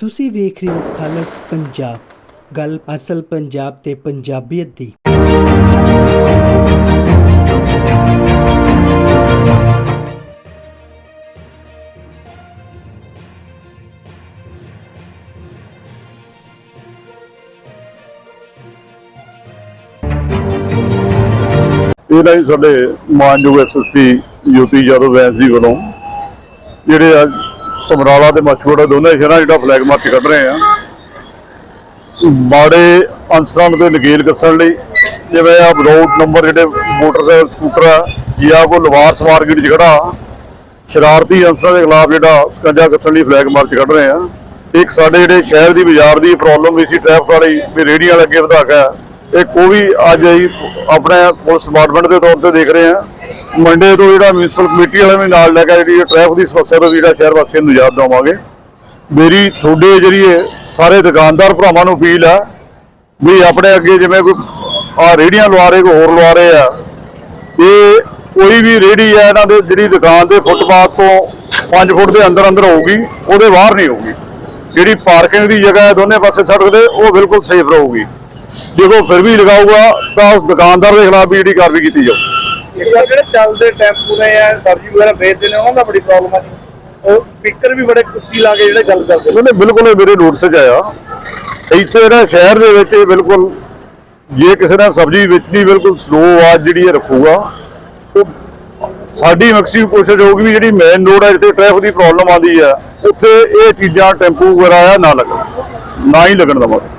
ਤੁਸੀਂ ਵੇਖ ਰਹੇ ਹੋ ਖਾਲਸ ਪੰਜਾਬ। ਗੱਲ ਅਸਲ ਪੰਜਾਬ ਤੇ ਪੰਜਾਬੀਅਤ ਦੀ। ਇਹਨਾਂ ਹੀ ਸਾਡੇ ਮਾਨਯੋਗ ਐਸਐਸਪੀ ਯੂਪੀ ਯਾਦਵ ਵੈਸ ਜੀ ਵੱਲੋਂ ਜਿਹੜੇ ਅੱਜ ਸਮਰਾਲਾ ਤੇ ਮਛਵਾੜਾ ਦੋਨੇ ਸ਼ਹਿਰਾਂ ਜਿਹੜਾ ਫਲੈਗ ਮਾਰਚ ਕੱਢ ਰਹੇ ਆ। ਮਾੜੇ ਅਨਸਰਾਂ ਨੂੰ ਤੇ ਨਕੇਲ ਕੱਸਣ ਲਈ, ਜਿਵੇਂ ਆ ਵਿਦਆਊਟ ਨੰਬਰ ਜਿਹੜੇ ਮੋਟਰਸਾਈਕਲ ਸਕੂਟਰ ਆ, ਜਾਂ ਕੋ ਲਵਾਰ ਮਾਰਕੀਟ 'ਚ ਖੜਾ, ਸ਼ਰਾਰਤੀ ਅਨਸਰਾਂ ਦੇ ਖਿਲਾਫ ਜਿਹੜਾ ਸਕੰਜਾ ਕੱਸਣ ਲਈ ਫਲੈਗ ਮਾਰਚ ਕੱਢ ਰਹੇ ਆ। ਇੱਕ ਸਾਡੇ ਜਿਹੜੇ ਸ਼ਹਿਰ ਦੀ ਬਾਜ਼ਾਰ ਦੀ ਪ੍ਰੋਬਲਮ ਵੀ ਸੀ ਟ੍ਰੈਫਿਕ ਵਾਲੀ, ਵੀ ਰੇਹੜੀਆਂ ਲੱਗੇ ਵਧਾ ਕੇ ਇੱਕ ਉਹ ਵੀ ਅੱਜ ਅਸੀਂ ਆਪਣੇ ਪੁਲਿਸ ਡਿਪਾਰਟਮੈਂਟ ਦੇ ਤੌਰ ਤੇ ਦੇਖ ਰਹੇ ਆ। ਮੰਡੇ ਤੋਂ ਜਿਹੜਾ ਮਿਊਨਿਸਪਲ ਕਮੇਟੀ ਵਾਲਿਆਂ ਵੀ ਨਾਲ ਲੈ ਕੇ ਜਿਹੜੀ ਟ੍ਰੈਫਿਕ ਦੀ ਸਮੱਸਿਆ ਤੋਂ ਵੀ ਜਿਹੜਾ ਸ਼ਹਿਰ ਵਾਸੀਆਂ ਨੂੰ ਯਾਦ ਦੇਵਾਂਗੇ ਮੇਰੀ ਤੁਹਾਡੇ ਜਿਹੜੀ ਸਾਰੇ ਦੁਕਾਨਦਾਰ ਭਰਾਵਾਂ ਨੂੰ ਅਪੀਲ ਆ ਵੀ ਆਪਣੇ ਅੱਗੇ ਜਿਵੇਂ ਕੋਈ ਆ ਰੇੜੀਆਂ ਲਵਾ ਰਹੇ, ਕੋਈ ਹੋਰ ਲਵਾ ਰਹੇ ਆ, ਇਹ ਕੋਈ ਵੀ ਰੇੜੀ ਹੈ ਇਹਨਾਂ ਦੇ ਜਿਹੜੀ ਦੁਕਾਨ ਦੇ ਫੁੱਟਪਾਥ ਤੋਂ 5 ਫੁੱਟ ਦੇ ਅੰਦਰ ਅੰਦਰ ਹੋਊਗੀ, ਉਹਦੇ ਬਾਹਰ ਨਹੀਂ ਹੋਊਗੀ। ਜਿਹੜੀ ਪਾਰਕਿੰਗ ਦੀ ਜਗ੍ਹਾ ਹੈ ਦੋਨੇ ਪਾਸੇ ਸੜਕ ਦੇ, ਉਹ ਬਿਲਕੁਲ ਸੇਫ ਰਹੂਗੀ। ਜੇ ਉਹ ਫਿਰ ਵੀ ਲਗਾਊਗਾ ਤਾਂ ਉਸ ਦੁਕਾਨਦਾਰ ਦੇ ਖਿਲਾਫ ਵੀ ਜਿਹੜੀ ਕਾਰਵਾਈ ਕੀਤੀ ਜਾਊ। ਇੱਕ ਜਿਹੜੇ ਚੱਲਦੇ ਟੈਂਪੂ ਨੇ ਆ ਸਬਜ਼ੀ ਵਗੈਰਾ ਵੇਚਦੇ ਨੇ, ਉਹਨਾਂ ਦਾ ਬੜੀ ਪ੍ਰੋਬਲਮ ਆ ਜੀ। ਉਹ ਸਪੀਕਰ ਵੀ ਬੜੇ ਕੁੱਤੀ ਲਾ ਕੇ ਜਿਹੜੇ ਗੱਲ ਕਰਦੇ ਨੇ। ਉਹਨੇ ਬਿਲਕੁਲ ਇਹ ਮੇਰੇ ਨੋਟਿਸ 'ਚ ਆਇਆ ਇੱਥੇ ਜਿਹੜਾ ਸ਼ਹਿਰ ਦੇ ਵਿੱਚ ਇਹ ਬਿਲਕੁਲ, ਜੇ ਕਿਸੇ ਨੇ ਸਬਜ਼ੀ ਵੇਚਣੀ, ਬਿਲਕੁਲ ਸਲੋ ਆਵਾਜ਼ ਜਿਹੜੀ ਇਹ ਰੱਖੂਗਾ, ਉਹ ਸਾਡੀ ਮਕਸੀ ਕੋਸ਼ਿਸ਼ ਹੋਊਗੀ ਵੀ ਜਿਹੜੀ ਮੇਨ ਰੋਡ ਹੈ ਜਿੱਥੇ ਟ੍ਰੈਫਿਕ ਦੀ ਪ੍ਰੋਬਲਮ ਆਉਂਦੀ ਹੈ ਉੱਥੇ ਇਹ ਚੀਜ਼ਾਂ ਟੈਂਪੂ ਵਗੈਰਾ ਨਾ ਲੱਗਣ। ਨਾ ਹੀ ਲੱਗਣ ਦਾ ਮਤਲਬ।